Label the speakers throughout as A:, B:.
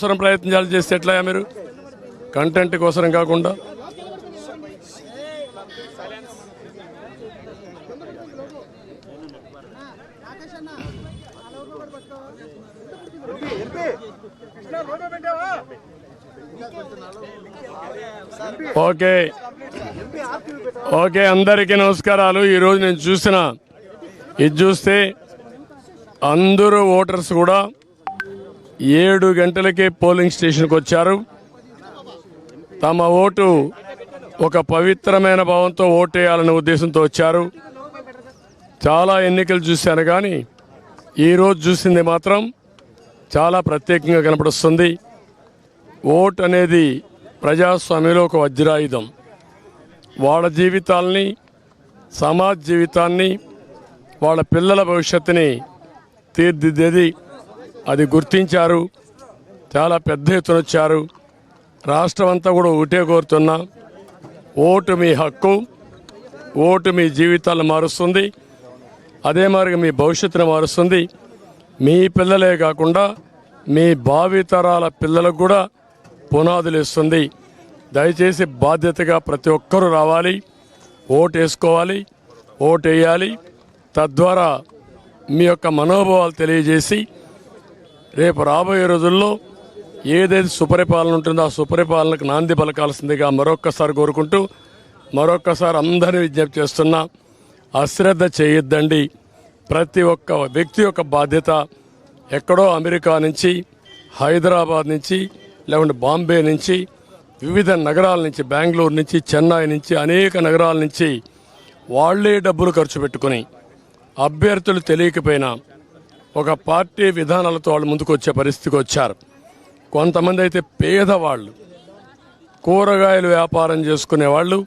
A: కోసం ప్రయత్నాలు చేస్తే ఎట్లా మీరు? కంటెంట్ కోసం కాకుండా. ఓకే. ఓకే అందరికీ నమస్కారాలు. ఈరోజు నేను చూసిన ఇది చూస్తే అందరూ ఓటర్స్ కూడా ఏడు గంటలకే పోలింగ్ స్టేషన్కి వచ్చారు. తమ ఓటు ఒక పవిత్రమైన భావంతో ఓటేయాలనే ఉద్దేశంతో వచ్చారు. చాలా ఎన్నికలు చూశాను కానీ ఈరోజు చూసింది మాత్రం చాలా ప్రత్యేకంగా కనపడుస్తుంది. ఓట్ అనేది ప్రజాస్వామ్యంలో ఒక వజ్రాయుధం. వాళ్ళ జీవితాల్ని సమాజ జీవితాన్ని వాళ్ళ పిల్లల భవిష్యత్తుని తీర్దిద్దేది అది గుర్తించారు. చాలా పెద్ద ఎత్తున వచ్చారు. రాష్ట్రం అంతా కూడా ఒకటే కోరుతున్నా ఓటు మీ హక్కు ఓటు మీ జీవితాలను మారుస్తుంది. అదే మరి మీ భవిష్యత్తును మారుస్తుంది. మీ పిల్లలే కాకుండా మీ భావితరాల పిల్లలకు కూడా పునాదులు ఇస్తుంది దయచేసి బాధ్యతగా ప్రతి ఒక్కరూ రావాలి ఓటు వేసుకోవాలి ఓటు వేయాలి. తద్వారా మీ యొక్క మనోభావాలు తెలియజేసి రేపు రాబోయే రోజుల్లో ఏదైతే సుపరిపాలన ఉంటుందో ఆ సుపరిపాలనకు నాంది పలకాల్సిందిగా మరొక్కసారి కోరుకుంటూ మరొక్కసారి అందరినీ విజ్ఞప్తి చేస్తున్నా అశ్రద్ధ చేయొద్దండి. ప్రతి ఒక్క వ్యక్తి యొక్క బాధ్యత ఎక్కడో అమెరికా నుంచి హైదరాబాద్ నుంచి లేకుంటే బాంబే నుంచి వివిధ నగరాల నుంచి బెంగళూరు నుంచి చెన్నై నుంచి అనేక నగరాల నుంచి వాళ్ళే డబ్బులు ఖర్చు పెట్టుకుని అభ్యర్థులు తెలియకపోయినా ఒక పార్టీ విధానాలతో వాళ్ళు ముందుకు వచ్చే పరిస్థితికి వచ్చారు. కొంతమంది అయితే పేదవాళ్ళు కూరగాయలు వ్యాపారం చేసుకునే వాళ్ళు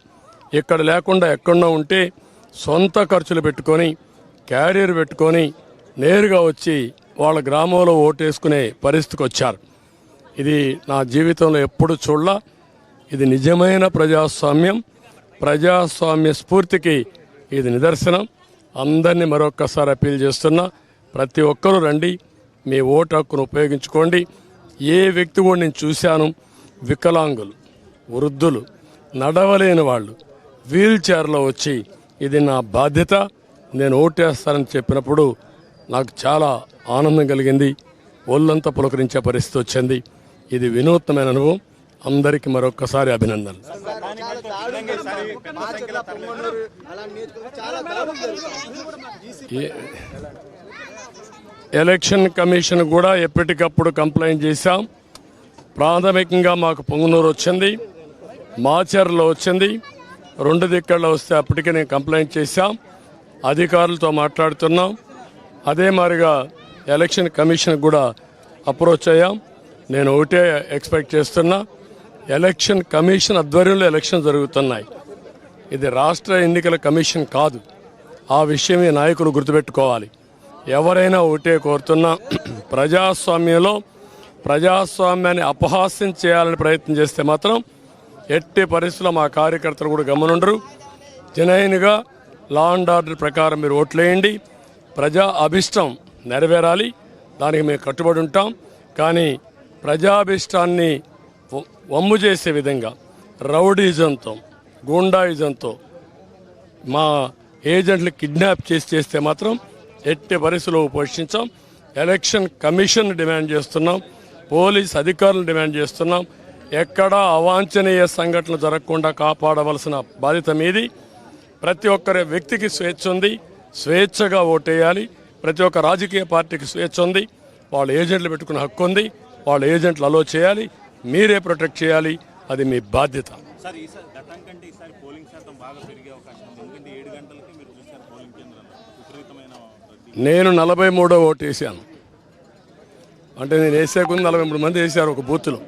A: ఇక్కడ లేకుండా ఎక్కడో ఉంటే సొంత ఖర్చులు పెట్టుకొని క్యారియర్ పెట్టుకొని నేరుగా వచ్చి వాళ్ళ గ్రామంలో ఓటేసుకునే పరిస్థితికి వచ్చారు. ఇది నా జీవితంలో ఎప్పుడు చూడాల ఇది నిజమైన ప్రజాస్వామ్యం. ప్రజాస్వామ్య స్ఫూర్తికి ఇది నిదర్శనం. అందరినీ మరొక్కసారి అప్పీల్ చేస్తున్నా ప్రతి ఒక్కరూ రండి మీ ఓటు హక్కును ఉపయోగించుకోండి. ఏ వ్యక్తి కూడా నేను చూశాను వికలాంగులు వృద్ధులు నడవలేని వాళ్ళు వీల్ చైర్లో వచ్చి ఇది నా బాధ్యత నేను ఓటేస్తానని చెప్పినప్పుడు నాకు చాలా ఆనందం కలిగింది ఒళ్ళంతా పులకరించే పరిస్థితి వచ్చింది. ఇది వినూత్నమైన అనుభవం. అందరికీ మరొక్కసారి అభినందనలు. ఎలక్షన్ కమిషన్ కూడా ఎప్పటికప్పుడు కంప్లైంట్ చేశాం. ప్రాథమికంగా మాకు పొంగునూరు వచ్చింది మాచర్లో వచ్చింది. రెండు దిక్కల్లో వస్తే అప్పటికే నేను కంప్లైంట్ చేశాం. అధికారులతో మాట్లాడుతున్నాం. అదే మాదిరిగా ఎలక్షన్ కమిషన్ కూడా అప్రోచ్ అయ్యాం. నేను ఒకటే ఎక్స్పెక్ట్ చేస్తున్నా ఎలక్షన్ కమిషన్ ఆధ్వర్యంలో ఎలక్షన్ జరుగుతున్నాయి. ఇది రాష్ట్ర ఎన్నికల కమిషన్ కాదు. ఆ విషయం ఈ నాయకులు గుర్తుపెట్టుకోవాలి. ఎవరైనా ఒకటే కోరుతున్నా ప్రజాస్వామ్యంలో ప్రజాస్వామ్యాన్ని అపహాస్యం చేయాలని ప్రయత్నం చేస్తే మాత్రం ఎట్టి పరిస్థితుల్లో మా కార్యకర్తలు కూడా గమనుండరు. జనైన్గా లా అండ్ ఆర్డర్ ప్రకారం మీరు ఓట్లేయండి. ప్రజా అభిష్టం నెరవేరాలి. దానికి మేము కట్టుబడి ఉంటాం. కానీ ప్రజాభిష్టాన్ని వమ్ము చేసే విధంగా రౌడీజంతో గూండాయిజంతో మా ఏజెంట్లు కిడ్నాప్ చేసి చేస్తే మాత్రం ఎట్టి పరిస్థితుల్లో పోషించాం ఎలక్షన్ కమిషన్ డిమాండ్ చేస్తున్నాం. పోలీస్ అధికారులు డిమాండ్ చేస్తున్నాం. ఎక్కడా అవాంఛనీయ సంఘటనలు జరగకుండా కాపాడవలసిన బాధ్యత మీది. ప్రతి ఒక్కరి వ్యక్తికి స్వేచ్ఛ ఉంది. స్వేచ్ఛగా ఓటేయాలి. ప్రతి ఒక్క రాజకీయ పార్టీకి స్వేచ్ఛ ఉంది. వాళ్ళ ఏజెంట్లు పెట్టుకునే హక్కు ఉంది. వాళ్ళ ఏజెంట్లు అలో చేయాలి. మీరే ప్రొటెక్ట్ చేయాలి. అది మీ బాధ్యత
B: సార్ ఈసారి గతం కంటే ఈసారి పోలింగ్ శాతం బాగా పెరిగే అవకాశం ఉంది ఎందుకంటే ఏడు గంటలకి మీరు చూసారు పోలింగ్ కేంద్రంలో విపరీతమైన రద్దీ.
A: నేను నలభై మూడో ఓటు వేసాను అంటే నేను వేసేకుంది నలభై మూడు మంది వేసారు ఒక బూత్లో.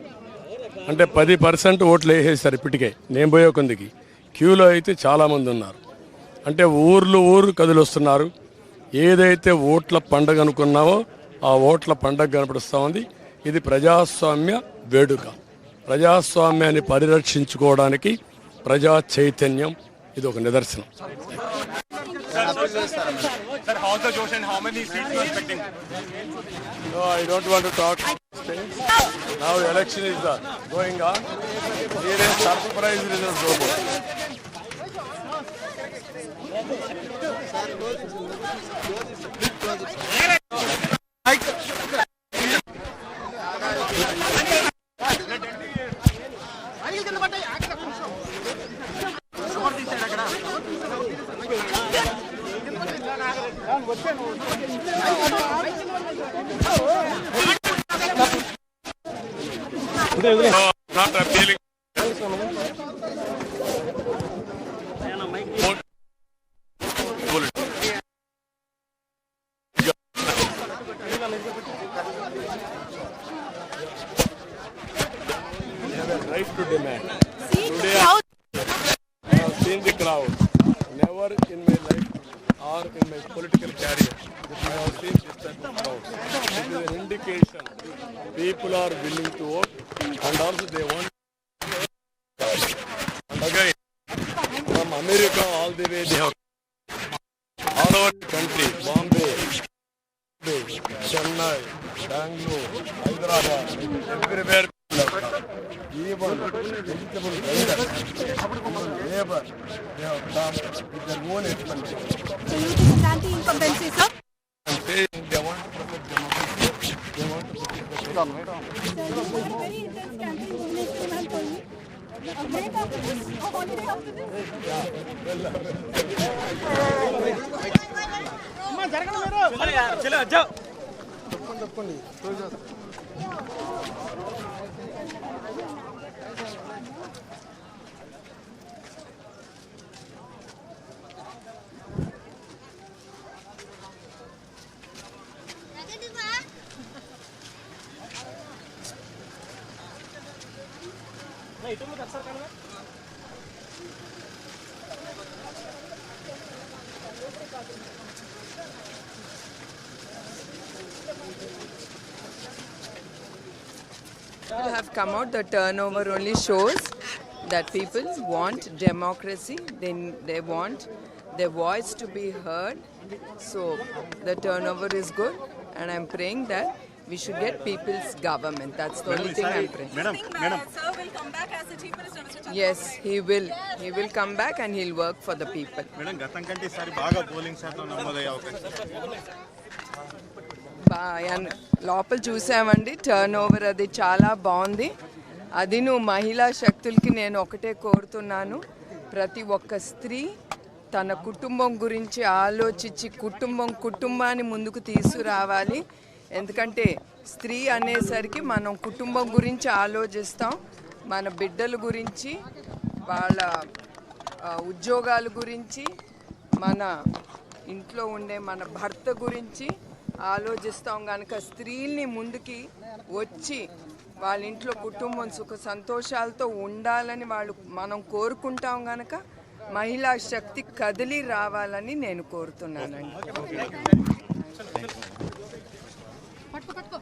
A: అంటే పది పర్సెంట్ ఓట్లు వేసేసారు ఇప్పటికే. నేను పోయే కొందికి క్యూలో అయితే చాలామంది ఉన్నారు. అంటే ఊర్లు ఊరు కదులు వస్తున్నారు ఏదైతే ఓట్ల పండగ అనుకున్నామో ఆ ఓట్ల పండగ కనపడుస్తూ ఉంది. ఇది ప్రజాస్వామ్య వేడుక. ప్రజాస్వామ్యాన్ని పరిరక్షించుకోవడానికి ప్రజా చైతన్యం ఇది ఒక నిదర్శనం.
B: Sir, how's the Josh and how many seats you are expecting?
A: No, I don't want to talk. Now the election is uh, going on. Here is surprise results over. Right to demand. I I have seen the crowd. Never in my life or in my political career that I have seen this type of crowd. This is an indication people are willing to vote and also they want. And again, from America all the way they have all over the country, Bombay, Bombay, Chennai, Bangalore, Hyderabad, everywhere. Even vegetable vendors, labor,
C: So you think it's anti-incumbency,
D: people have come out, the turnover only shows that people want democracy. They, they want their voice to be heard. So the turnover is good, and I'm praying that we should get people's government. That's the only thing I'm praying.
B: Madam
C: that sir will come back as the chief minister, Mr. Chandra.
D: Yes, he will. He will come back and he'll work for the people.
B: Madam గతం కంటే ఈసారి బాగా polling శాతం నమోదయ్యే అవకాశం
D: బా- అన్- లోపల చూసామండి టర్న్ ఓవర్ అది చాలా బాగుంది అది నువ్వు మహిళా శక్తులకి నేను ఒకటే కోరుతున్నాను ప్రతి ఒక్క స్త్రీ తన కుటుంబం గురించి ఆలోచించి కుటుంబం కుటుంబాన్ని ముందుకు తీసుకురావాలి ఎందుకంటే స్త్రీ అనేసరికి మనం కుటుంబం గురించి ఆలోచిస్తాం మన బిడ్డల గురించి వాళ్ళ ఉద్యోగాల గురించి మన ఇంట్లో ఉండే మన భర్త గురించి ఆలోచిస్తాం కనుక స్త్రీల్ని ముందుకి వచ్చి వాళ్ళ ఇంట్లో కుటుంబం సుఖ సంతోషాలతో ఉండాలని వాళ్ళు మనం కోరుకుంటాం కనుక మహిళా శక్తి కదిలి రావాలని నేను కోరుతున్నానండి. పట్టుకో పట్టుకో.